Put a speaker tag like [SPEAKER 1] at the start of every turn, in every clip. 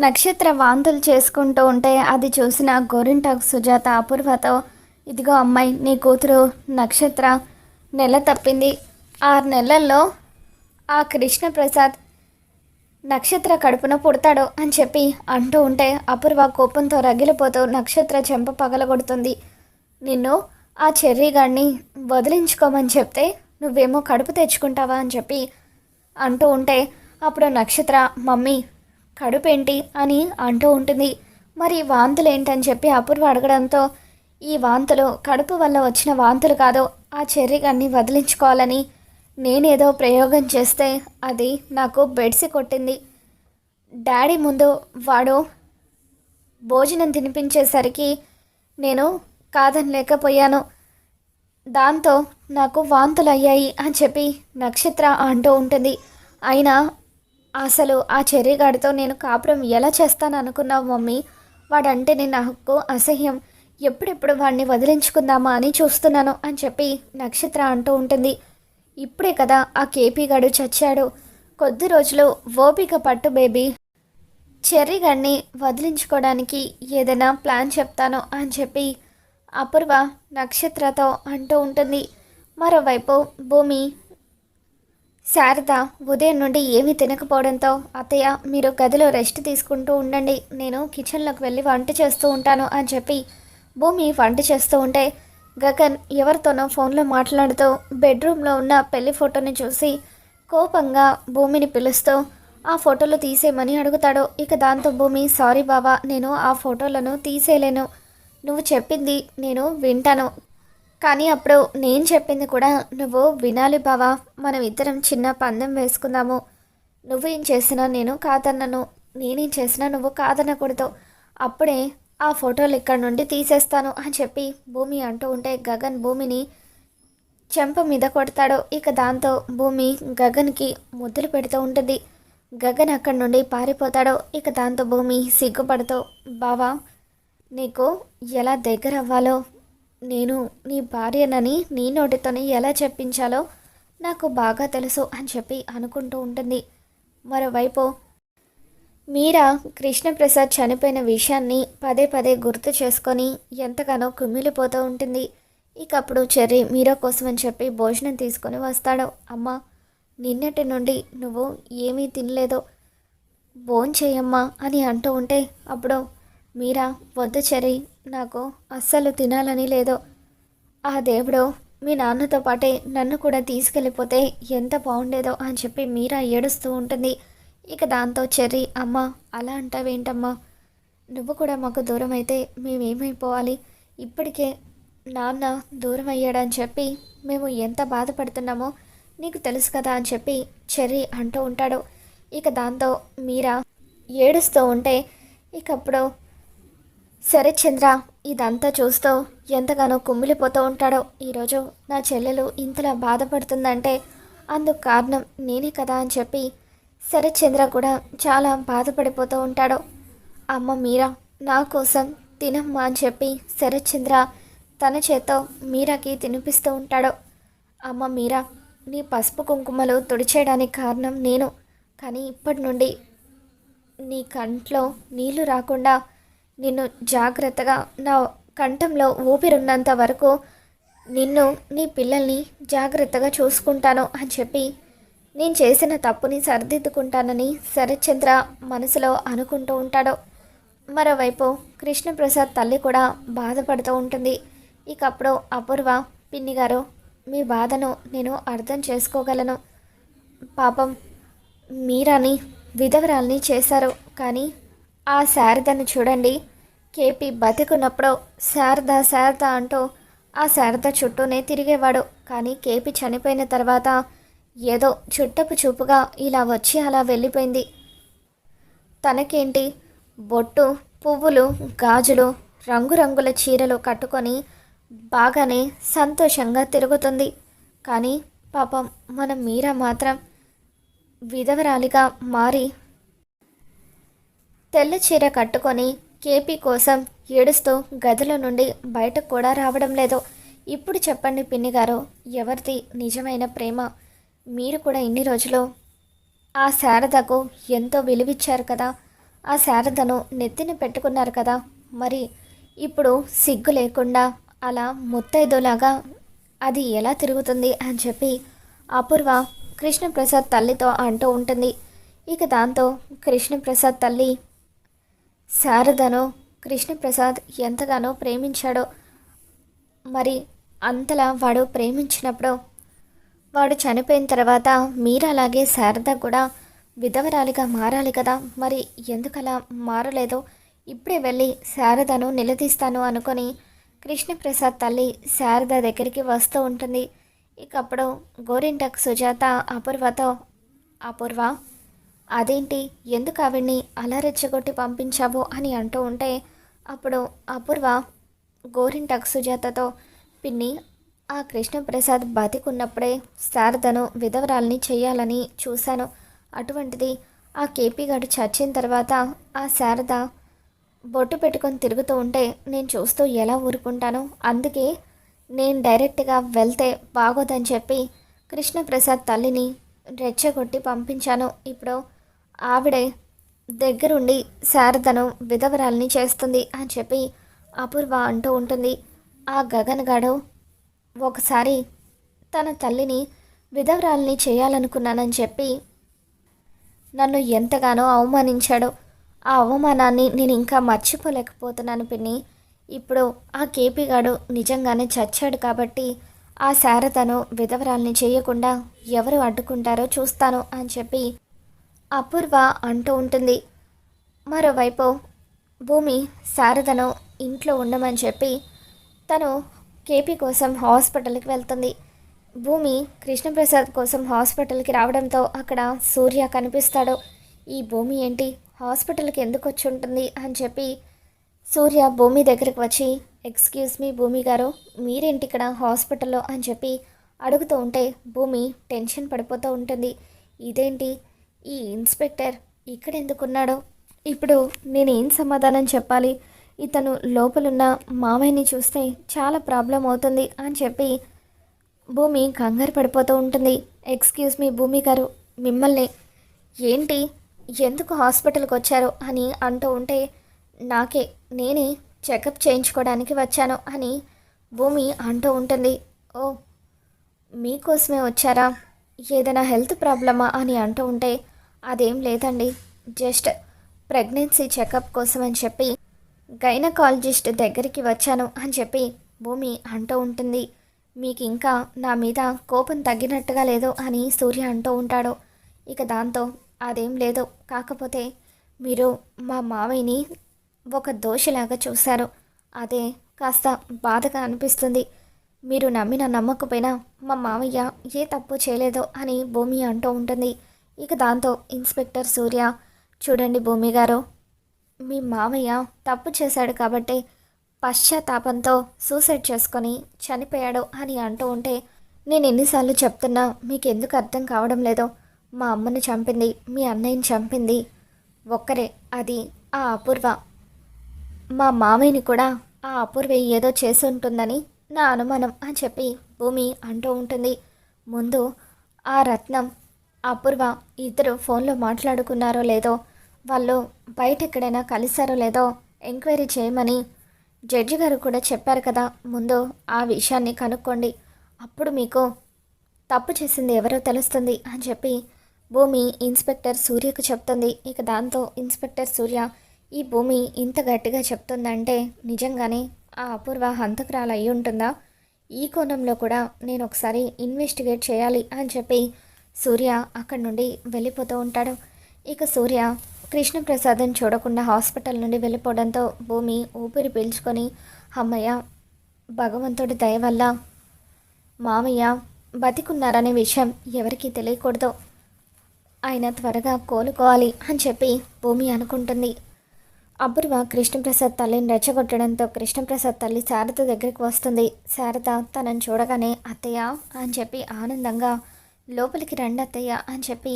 [SPEAKER 1] నక్షత్ర వాంతులు చేసుకుంటూ ఉంటే అది చూసిన గోరింటాకు సుజాత అపూర్వతో ఇదిగో అమ్మాయి నీ కూతురు నక్షత్ర నెల తప్పింది. ఆరు నెలల్లో ఆ కృష్ణప్రసాద్ నక్షత్ర కడుపున పుడతాడు అని చెప్పి అంటూ ఉంటే అపూర్వ కోపంతో రగిలిపోతూ నక్షత్ర చెంప పగలగొడుతుంది. నిన్ను ఆ చెర్రీగాడిని వదిలించుకోమని చెప్తే నువ్వేమో కడుపు తెచ్చుకుంటావా అని చెప్పి అంటూ ఉంటే అప్పుడు నక్షత్ర మమ్మీ కడుపేంటి అని అంటూ ఉంటుంది. మరి వాంతులు ఏంటని చెప్పి అపూర్వ అడగడంతో ఈ వాంతులు కడుపు వల్ల వచ్చిన వాంతులు కాదు ఆ చెర్రీగాన్ని వదిలించుకోవాలని నేనేదో ప్రయోగం చేస్తే అది నాకు బెడ్సి కొట్టింది. డాడీ ముందు వాడు భోజనం తినిపించేసరికి నేను కాదనలేకపోయాను. దాంతో నాకు వాంతులు అయ్యాయి అని చెప్పి నక్షత్ర అంటూ ఉంటుంది. అయినా అసలు ఆ చెర్రిగాడితో నేను కాపురం ఎలా చేస్తాను అనుకున్నావు మమ్మీ? వాడంటే నేను నాకు అసహ్యం. ఎప్పుడెప్పుడు వాడిని వదిలించుకుందామా అని చూస్తున్నాను అని చెప్పి నక్షత్ర అంటూ ఉంటుంది. ఇప్పుడే కదా ఆ కేపీ గడు చచ్చాడు. కొద్ది రోజులు ఓపిక పట్టు బేబీ. చెర్రీ గడిని వదిలించుకోవడానికి ఏదైనా ప్లాన్ చెప్తాను అని చెప్పి అపూర్వ నక్షత్రతో అంటూ ఉంటుంది. మరోవైపు భూమి శారద ఉదయం నుండి ఏమీ తినకపోవడంతో అత్తయ్య మీరు గదిలో రెస్ట్ తీసుకుంటూ ఉండండి. నేను కిచెన్లోకి వెళ్ళి వంట చేస్తూ ఉంటాను అని చెప్పి భూమి వంట చేస్తూ ఉంటే గగన్ ఎవరితోనో ఫోన్లో మాట్లాడుతూ బెడ్రూమ్లో ఉన్న పెళ్ళి ఫోటోని చూసి కోపంగా భూమిని పిలుస్తూ ఆ ఫోటోలు తీసేయమని అడుగుతాడు. ఇక దాంతో భూమి సారీ బావా నేను ఆ ఫోటోలను తీసేయలేను. నువ్వు చెప్పింది నేను వింటాను. కానీ అప్పుడు నేను చెప్పింది కూడా నువ్వు వినాలి బావా మనం ఇద్దరం చిన్న పందెం వేసుకుందాము. నువ్వేం చేసినా నేను కాదన్నను. నేనేం చేసినా నువ్వు కాదనకూడదు. అప్పుడే ఆ ఫోటోలు ఇక్కడ నుండి తీసేస్తాను అని చెప్పి భూమి అంటూ ఉంటే గగన్ భూమిని చెంప మీద కొడతాడు. ఇక దాంతో భూమి గగన్కి ముద్దులు పెడుతూ ఉంటుంది. గగన్ అక్కడి నుండి పారిపోతాడు. ఇక దాంతో భూమి సిగ్గుపడుతూ బావా నీకు ఎలా దగ్గర అవ్వాలో నేను నీ భార్యనని నీ నోటితోని ఎలా చెప్పించాలో నాకు బాగా తెలుసు అని చెప్పి అనుకుంటూ ఉంటుంది. మరోవైపు మీరా కృష్ణప్రసాద్ చనిపోయిన విషయాన్ని పదే పదే గుర్తు చేసుకొని ఎంతగానో కుమిలిపోతూ ఉంటుంది. ఇక అప్పుడు చెర్రీ మీరా కోసం అని చెప్పి భోజనం తీసుకొని వస్తాడు. అమ్మ నిన్నటి నుండి నువ్వు ఏమీ తినలేదో. భోంచేయమ్మా అని అంటూ ఉంటే అప్పుడు మీరా వద్దు చెర్రీ నాకు అస్సలు తినాలని లేదో. ఆ దేవుడు మీ నాన్నతో పాటే నన్ను కూడా తీసుకెళ్ళిపోతే ఎంత బాగుండేదో అని చెప్పి మీరా ఏడుస్తూ ఉంటుంది. ఇక దాంతో చెర్రీ అమ్మ అలా అంటావేంటమ్మా? నువ్వు కూడా మాకు దూరం అయితే మేమేమైపోవాలి? ఇప్పటికే నాన్న దూరం అయ్యాడని చెప్పి మేము ఎంత బాధపడుతున్నామో నీకు తెలుసు కదా అని చెప్పి చెర్రీ అంటూ ఉంటాడు. ఇక దాంతో మీరా ఏడుస్తూ ఉంటే ఇకప్పుడు సరే చంద్ర ఇదంతా చూస్తూ ఎంతగానో కుమ్మిలిపోతూ ఉంటాడో. ఈరోజు నా చెల్లెలు ఇంతలా బాధపడుతుందంటే అందుకు కారణం నేనే కదా అని చెప్పి సరే చంద్ర కూడా చాలా బాధపడిపోతూ ఉంటాడు. అమ్మ మీరా నా కోసం తినమ్మా అని చెప్పి శరత్ చంద్ర తన చేత్తో మీరాకి తినిపిస్తూ ఉంటాడు. అమ్మ మీరా నీ పసుపు కుంకుమలు తుడిచేయడానికి కారణం నేను. కానీ ఇప్పటి నుండి నీ కంట్లో నీళ్ళు రాకుండా నిన్ను జాగ్రత్తగా నా కంఠంలో ఊపిరున్నంత వరకు నిన్ను నీ పిల్లల్ని జాగ్రత్తగా చూసుకుంటాను అని చెప్పి నేను చేసిన తప్పుని సరిదిద్దుకుంటానని శరత్చంద్ర మనసులో అనుకుంటూ ఉంటాడు. మరోవైపు కృష్ణప్రసాద్ తల్లి కూడా బాధపడుతూ ఉంటుంది. ఇక అప్పుడు అపూర్వ పిన్ని గారు మీ బాధను నేను అర్థం చేసుకోగలను. పాపం మీరని విధవరాల్ని చేశారు. కానీ ఆ శారదను చూడండి. కేపీ బతికున్నప్పుడు శారద శారద అంటూ ఆ శారద చుట్టూనే తిరిగేవాడు. కానీ కేపీ చనిపోయిన తర్వాత ఏదో చుట్టపు చూపుగా ఇలా వచ్చి అలా వెళ్ళిపోయింది. తనకేంటి? బొట్టు పువ్వులు గాజులు రంగురంగుల చీరలు కట్టుకొని బాగానే సంతోషంగా తిరుగుతుంది. కానీ పాపం మన మీరా మాత్రం విధవరాలిగా మారి తెల్ల చీర కట్టుకొని కేపీ కోసం ఏడుస్తూ గదిలో నుండి బయటకు కూడా రావడం లేదు. ఇప్పుడు చెప్పండి పిన్ని గారు ఎవరిది నిజమైన ప్రేమ? మీరు కూడా ఇన్ని రోజులు ఆ శారదకు ఎంతో విలువిచ్చారు కదా? ఆ శారదను నెత్తిన పెట్టుకున్నారు కదా? మరి ఇప్పుడు సిగ్గు లేకుండా అలా ముత్తైదులాగా అది ఎలా తిరుగుతుంది అని చెప్పి అపూర్వ కృష్ణప్రసాద్ తల్లితో అంటూ ఉంటుంది. ఇక దాంతో కృష్ణప్రసాద్ తల్లి శారదను కృష్ణప్రసాద్ ఎంతగానో ప్రేమించాడో మరి అంతలా వాడు ప్రేమించినప్పుడు వాడు చనిపోయిన తర్వాత మీరు అలాగే శారద కూడా విధవరాలిగా మారాలి కదా? మరి ఎందుకలా మారలేదో? ఇప్పుడే వెళ్ళి శారదను నిలదీస్తాను అనుకొని కృష్ణప్రసాద్ తల్లి శారద దగ్గరికి వస్తూ ఉంటుంది. ఇకప్పుడు గోరింటక్ సుజాత అపూర్వతో అపూర్వ అదేంటి? ఎందుకు ఆవిడ్ని అలా రెచ్చగొట్టి పంపించావు అని అంటూ ఉంటే అప్పుడు అపూర్వ గోరింటక్ సుజాతతో పిన్ని ఆ కృష్ణప్రసాద్ బతికున్నప్పుడే శారదను విధవరాల్ని చేయాలని చూశాను. అటువంటిది ఆ కేపీ గారు చచ్చిన తర్వాత ఆ శారద బొట్టు పెట్టుకొని తిరుగుతూ ఉంటే నేను చూస్తూ ఎలా ఊరుకుంటాను? అందుకే నేను డైరెక్ట్గా వెళ్తే బాగోదని చెప్పి కృష్ణప్రసాద్ తల్లిని రెచ్చగొట్టి పంపించాను. ఇప్పుడు ఆవిడే దగ్గరుండి శారదను విధవరాల్ని చేస్తుంది అని చెప్పి అపూర్వ అంటూ ఉంటుంది. ఆ గగన్ గాడు ఒకసారి తన తల్లిని విధవరాల్ని చేయాలనుకున్నానని చెప్పి నన్ను ఎంతగానో అవమానించాడు. ఆ అవమానాన్ని నేను ఇంకా మర్చిపోలేకపోతున్నాను పిన్ని. ఇప్పుడు ఆ కేపీ గాడు నిజంగానే చచ్చాడు కాబట్టి ఆ శారదను విధవరాల్ని చేయకుండా ఎవరు అడ్డుకుంటారో చూస్తాను అని చెప్పి అపూర్వ అంటూ ఉంటుంది. మరోవైపు భూమి శారదను ఇంట్లో ఉండమని చెప్పి తను కేపీ కోసం హాస్పిటల్కి వెళ్తుంది. భూమి కృష్ణప్రసాద్ కోసం హాస్పిటల్కి రావడంతో అక్కడ సూర్య కనిపిస్తాడు. ఈ భూమి ఏంటి? హాస్పిటల్కి ఎందుకు వచ్చి ఉంటుంది అని చెప్పి సూర్య భూమి దగ్గరికి వచ్చి ఎక్స్క్యూజ్ మీ భూమి గారు మీరేంటి ఇక్కడ హాస్పిటల్లో? అని చెప్పి అడుగుతూ ఉంటే భూమి టెన్షన్ పడిపోతూ ఉంటుంది. ఇదేంటి? ఈ ఇన్స్పెక్టర్ ఇక్కడ ఎందుకున్నాడో ఇప్పుడు నేనేం సమాధానం చెప్పాలి? ఇతను లోపలున్న మామయ్యని చూస్తే చాలా ప్రాబ్లం అవుతుంది అని చెప్పి భూమి కంగారు పడిపోతూ ఉంటుంది. ఎక్స్క్యూజ్ మీ భూమి గారు మిమ్మల్ని ఏంటి ఎందుకు హాస్పిటల్కి వచ్చారు అని అంటూ ఉంటే నాకే నేనే చెకప్ చేయించుకోవడానికి వచ్చాను అని భూమి అంటూ ఉంటుంది. ఓ మీకోసమే వచ్చారా? ఏదైనా హెల్త్ ప్రాబ్లమా అని అంటూ ఉంటే అదేం లేదండి. జస్ట్ ప్రెగ్నెన్సీ చెకప్ కోసం అని చెప్పి గైనకాలజిస్ట్ దగ్గరికి వచ్చాను అని చెప్పి భూమి అంటూ ఉంటుంది. మీకు ఇంకా నా మీద కోపం తగ్గినట్టుగా లేదు అని సూర్య అంటూ ఉంటాడు. ఇక దాంతో అదేం లేదు. కాకపోతే మీరు మా మావయ్యని ఒక దోషిలాగా చూశారు. అదే కాస్త బాధగా అనిపిస్తుంది. మీరు నమ్మిన నమ్మకపోయినా మా మావయ్య ఏ తప్పు చేయలేదో అని భూమి అంటూ ఉంటుంది. ఇక దాంతో ఇన్స్పెక్టర్ సూర్య చూడండి భూమి గారు మీ మామయ్య తప్పు చేశాడు కాబట్టి పశ్చాత్తాపంతో సూసైడ్ చేసుకొని చనిపోయాడు అని అంటూ ఉంటే నేను ఎన్నిసార్లు చెప్తున్నా మీకు ఎందుకు అర్థం కావడం లేదో. మా అమ్మను చంపింది మీ అన్నయ్యని చంపింది ఒక్కరే అది ఆ అపూర్వ. మా మామయ్యని కూడా ఆ అపూర్వ ఏదో చేసి ఉంటుందని నా అనుమానం అని చెప్పి భూమి అంటూ ఉంటుంది. ముందు ఆ రత్నం అపూర్వ ఇద్దరు ఫోన్లో మాట్లాడుకున్నారో లేదో వాళ్ళు బయట ఎక్కడైనా కలిశారో లేదో ఎంక్వైరీ చేయమని జడ్జి గారు కూడా చెప్పారు కదా ముందు ఆ విషయాన్ని కనుక్కోండి. అప్పుడు మీకు తప్పు చేసింది ఎవరో తెలుస్తుంది అని చెప్పి భూమి ఇన్స్పెక్టర్ సూర్యకు చెప్తుంది. ఇక దాంతో ఇన్స్పెక్టర్ సూర్య ఈ భూమి ఇంత గట్టిగా చెప్తుందంటే నిజంగానే ఆ అపూర్వ హంతకురాలు అయి ఉంటుందా ఈ కోణంలో కూడా నేను ఒకసారి ఇన్వెస్టిగేట్ చేయాలి అని చెప్పి సూర్య అక్కడి నుండి వెళ్ళిపోతూ ఉంటాడు. ఇక సూర్య కృష్ణప్రసాద్ని చూడకుండా హాస్పిటల్ నుండి వెళ్ళిపోవడంతో భూమి ఊపిరి పీల్చుకొని అమ్మయ్య భగవంతుడి దయ వల్ల మామయ్య బతికున్నారనే విషయం ఎవరికీ తెలియకూడదు. ఆయన త్వరగా కోలుకోవాలి అని చెప్పి భూమి అనుకుంటుంది. అపూర్వ కృష్ణప్రసాద్ తల్లిని రెచ్చగొట్టడంతో కృష్ణప్రసాద్ తల్లి శారద దగ్గరికి వస్తుంది. శారద తనను చూడగానే అత్తయ్య అని చెప్పి ఆనందంగా లోపలికి రండి అత్తయ్య అని చెప్పి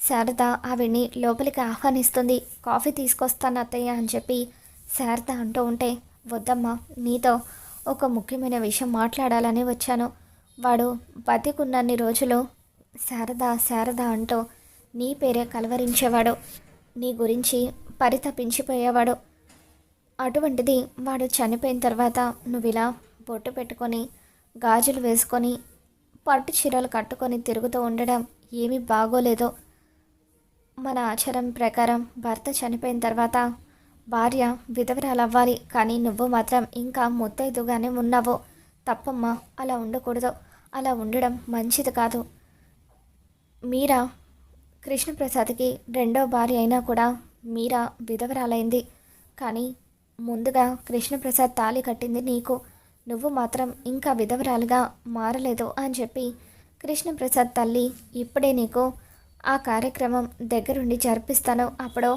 [SPEAKER 1] శారద ఆవిడ్ని లోపలికి ఆహ్వానిస్తుంది. కాఫీ తీసుకొస్తాను అత్తయ్య అని చెప్పి శారద అంటూ ఉంటే వద్దమ్మా నీతో ఒక ముఖ్యమైన విషయం మాట్లాడాలని వచ్చాను. వాడు బతికున్నన్ని రోజులు శారద శారద అంటూ నీ పేరే కలవరించేవాడు. నీ గురించి పరితపించిపోయేవాడు. అటువంటిది వాడు చనిపోయిన తర్వాత నువ్వు ఇలా బొట్టు పెట్టుకొని గాజులు వేసుకొని పట్టు చీరలు కట్టుకొని తిరుగుతూ ఉండడం ఏమీ బాగోలేదో. మన ఆచారం ప్రకారం భర్త చనిపోయిన తర్వాత భార్య విధవరాలు అవ్వాలి కానీ నువ్వు మాత్రం ఇంకా ముత్తైదుగానే ఉన్నావు. తప్పమ్మా అలా ఉండకూడదు. అలా ఉండడం మంచిది కాదు. మీరా? కృష్ణప్రసాద్కి రెండో భార్య అయినా కూడా మీరా విధవరాలైంది. కానీ ముందుగా కృష్ణప్రసాద్ తాళి కట్టింది నీకు. నువ్వు మాత్రం ఇంకా విధవరాలుగా మారలేదు అని చెప్పి కృష్ణప్రసాద్ తల్లి ఇప్పుడే నీకు ఆ కార్యక్రమం దగ్గరుండి జరిపిస్తాను. అప్పుడు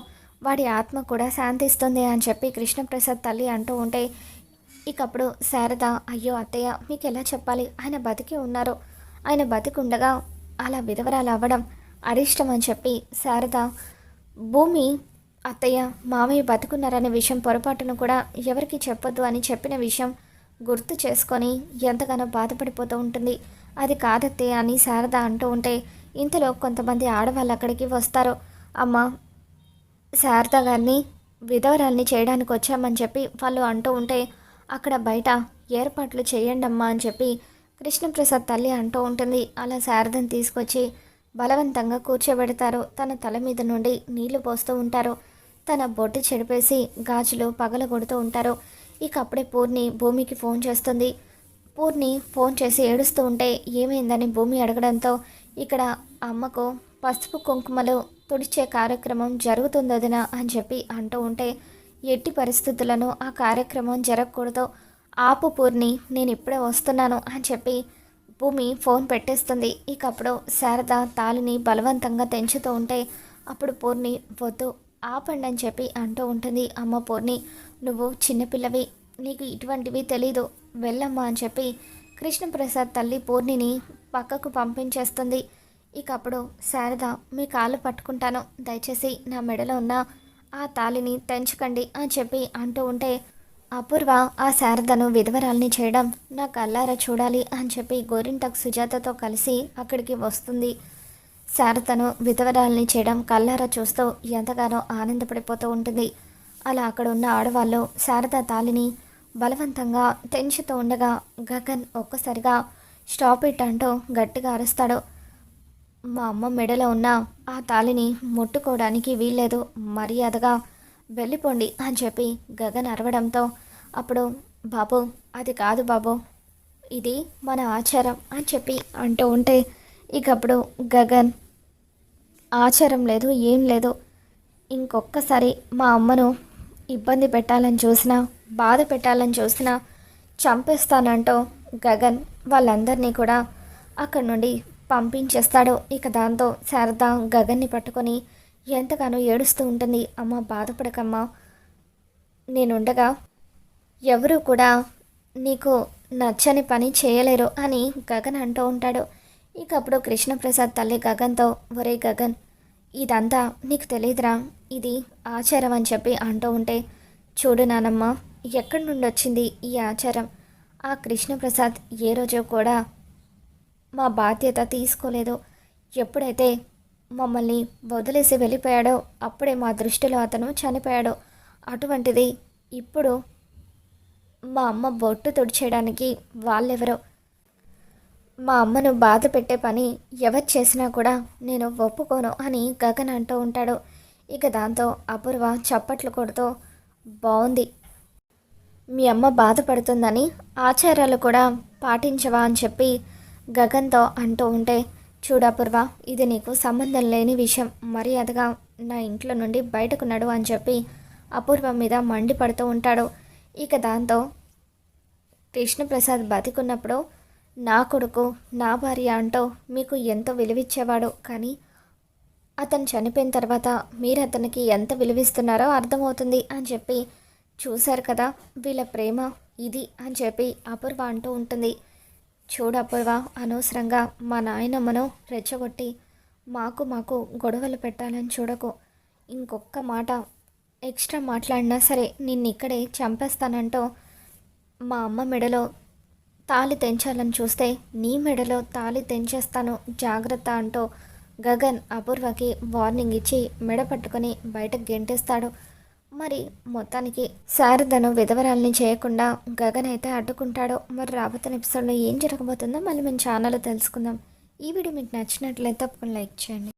[SPEAKER 1] వాడి ఆత్మ కూడా శాంతిస్తుంది అని చెప్పి కృష్ణప్రసాద్ తల్లి అంటూ ఉంటే ఇకప్పుడు శారద అయ్యో అత్తయ్య మీకు ఎలా చెప్పాలి? ఆయన బతికి ఉన్నారు. ఆయన బతికుండగా అలా విధవరాలు అవ్వడం అరిష్టం అని చెప్పి శారద భూమి అత్తయ్య మామయ్య బతుకున్నారనే విషయం పొరపాటును కూడా ఎవరికి చెప్పొద్దు అని చెప్పిన విషయం గుర్తు చేసుకొని ఎంతగానో బాధపడిపోతూ ఉంటుంది. అది కాదత్తే అని శారద అంటూ ఉంటే ఇంతలో కొంతమంది ఆడవాళ్ళు అక్కడికి వస్తారు. అమ్మ శారద గారిని విధవరాల్ని చేయడానికి వచ్చామని చెప్పి వాళ్ళు అంటూ ఉంటే అక్కడ బయట ఏర్పాట్లు చేయండి అమ్మా అని చెప్పి కృష్ణప్రసాద్ తల్లి అంటూ ఉంటుంది. అలా శారదను తీసుకొచ్చి బలవంతంగా కూర్చోబెడతారు. తన తల మీద నుండి నీళ్ళు పోస్తూ ఉంటారు. తన బొట్టు చెడిపేసి గాజులు పగలగొడుతూ ఉంటారు. ఇక అప్పుడే పూర్ణి భూమికి ఫోన్ చేస్తుంది. పూర్ణి ఫోన్ చేసి ఏడుస్తూ ఉంటే ఏమైందని భూమి అడగడంతో ఇక్కడ అమ్మకు పసుపు కుంకుమలు తుడిచే కార్యక్రమం జరుగుతుందదిన అని చెప్పి అంటూ ఉంటే ఎట్టి పరిస్థితులను ఆ కార్యక్రమం జరగకూడదు. ఆపు పూర్ణి నేను ఇప్పుడే వస్తున్నాను అని చెప్పి భూమి ఫోన్ పెట్టేస్తుంది. ఇక అప్పుడు శారద తాళిని బలవంతంగా తెంచుతూ ఉంటే అప్పుడు పూర్ణి వద్దు ఆపండి అని చెప్పి అంటూ ఉంటుంది. అమ్మ పూర్ణి నువ్వు చిన్నపిల్లవి నీకు ఇటువంటివి తెలీదు. వెళ్ళమ్మా అని చెప్పి కృష్ణప్రసాద్ తల్లి పూర్ణిని పక్కకు పంపించేస్తుంది. ఇక అప్పుడు శారద మీ కాళ్ళు పట్టుకుంటాను. దయచేసి నా మెడలో ఉన్న ఆ తాళిని తెంచకండి అని చెప్పి అంటూ ఉంటే అపూర్వ ఆ శారదను విధవరాల్ని చేయడం నా కల్లారా చూడాలి అని చెప్పి గోరింటకు సుజాతతో కలిసి అక్కడికి వస్తుంది. శారదను విధవరాల్ని చేయడం కల్లారా చూస్తూ ఎంతగానో ఆనందపడిపోతూ ఉంటుంది. అలా అక్కడ ఉన్న ఆడవాళ్ళు శారద తాలిని బలవంతంగా తెంచుతూ ఉండగా గగన్ ఒక్కసారిగా స్టాప్ ఇట్ అంటూ గట్టిగా అరుస్తాడు. మా అమ్మ మెడలో ఉన్న ఆ తాలిని ముట్టుకోవడానికి వీల్లేదు. మర్యాదగా వెళ్ళిపోండి అని చెప్పి గగన్ అరవడంతో అప్పుడు బాబు అది కాదు బాబు ఇది మన ఆచారం అని చెప్పి అంటూ ఉంటే ఇకప్పుడు గగన్ ఆచారం లేదు ఏం లేదు. ఇంకొక్కసారి మా అమ్మను ఇబ్బంది పెట్టాలని చూసినా బాధ పెట్టాలని చూసినా చంపేస్తానంటూ గగన్ వాళ్ళందరినీ కూడా అక్కడి నుండి పంపించేస్తాడు. ఇక దాంతో శారద గగన్ని పట్టుకొని ఎంతగానో ఏడుస్తూ ఉంటుంది. అమ్మ బాధపడకమ్మా నేనుండగా ఎవరూ కూడా నీకు నచ్చని పని చేయలేరు అని గగన్ అంటూ ఉంటాడు. ఇకప్పుడు కృష్ణప్రసాద్ తల్లి గగన్తో ఒరే గగన్ ఇదంతా నీకు తెలియదురా ఇది ఆచారం అని చెప్పి అంటూ ఉంటే చూడు నానమ్మ ఎక్కడి నుండి వచ్చింది ఈ ఆచారం? ఆ కృష్ణప్రసాద్ ఏ రోజు కూడా మా బాధ్యత తీసుకోలేదు. ఎప్పుడైతే మమ్మల్ని వదిలేసి వెళ్ళిపోయాడో అప్పుడే మా దృష్టిలో అతను చనిపోయాడు. అటువంటిది ఇప్పుడు మా అమ్మ బొట్టు తుడిచేయడానికి వాళ్ళెవరో మా అమ్మను బాధ పెట్టే పని ఎవరు చేసినా కూడా నేను ఒప్పుకోను అని గగన్ అంటూ ఉంటాడు. ఇక దాంతో అపూర్వ చప్పట్లు కొడుతూ బాగుంది మీ అమ్మ బాధపడుతుందని ఆచారాలు కూడా పాటించవా అని చెప్పి గగన్తో అంటూ ఉంటే చూడపూర్వ ఇది నీకు సంబంధం లేని విషయం. మర్యాదగా నా ఇంట్లో నుండి బయటకు నడు అని చెప్పి అపూర్వ మీద మండిపడుతూ ఉంటాడు. ఇక దాంతో కృష్ణప్రసాద్ బతికున్నప్పుడు నా కొడుకు నా భార్య అంటూ మీకు ఎంత విలువిచ్చేవాడు కానీ అతను చనిపోయిన తర్వాత మీరు అతనికి ఎంత విలువిస్తున్నారో అర్థమవుతుంది అని చెప్పి చూశారు కదా. వీళ్ళ ప్రేమ ఇది అని చెప్పి అపూర్వ అంటూ ఉంటుంది. చూడు అపూర్వ అనవసరంగా మా నాయనమ్మను రెచ్చగొట్టి మాకు మాకు గొడవలు పెట్టాలని చూడకు. ఇంకొక్క మాట ఎక్స్ట్రా మాట్లాడినా సరే నిన్ను ఇక్కడే చంపేస్తానంటూ మా అమ్మ మెడలో తాళి తెంచాలని చూస్తే నీ మెడలో తాళి తెంచేస్తాను జాగ్రత్త అంటూ గగన్ అపూర్వకి వార్నింగ్ ఇచ్చి మెడ పట్టుకొని బయటకు గెంటేస్తాడు. మరి మొత్తానికి శారదను విధవరాల్ని చేయకుండా గగన్ అయితే అడ్డుకుంటాడో. మరి రాబోతున్న ఎపిసోడ్లో ఏం జరగబోతుందో మళ్ళీ మన ఛానల్లో తెలుసుకుందాం. ఈ వీడియో మీకు నచ్చినట్లయితే తప్పకుండా లైక్ చేయండి.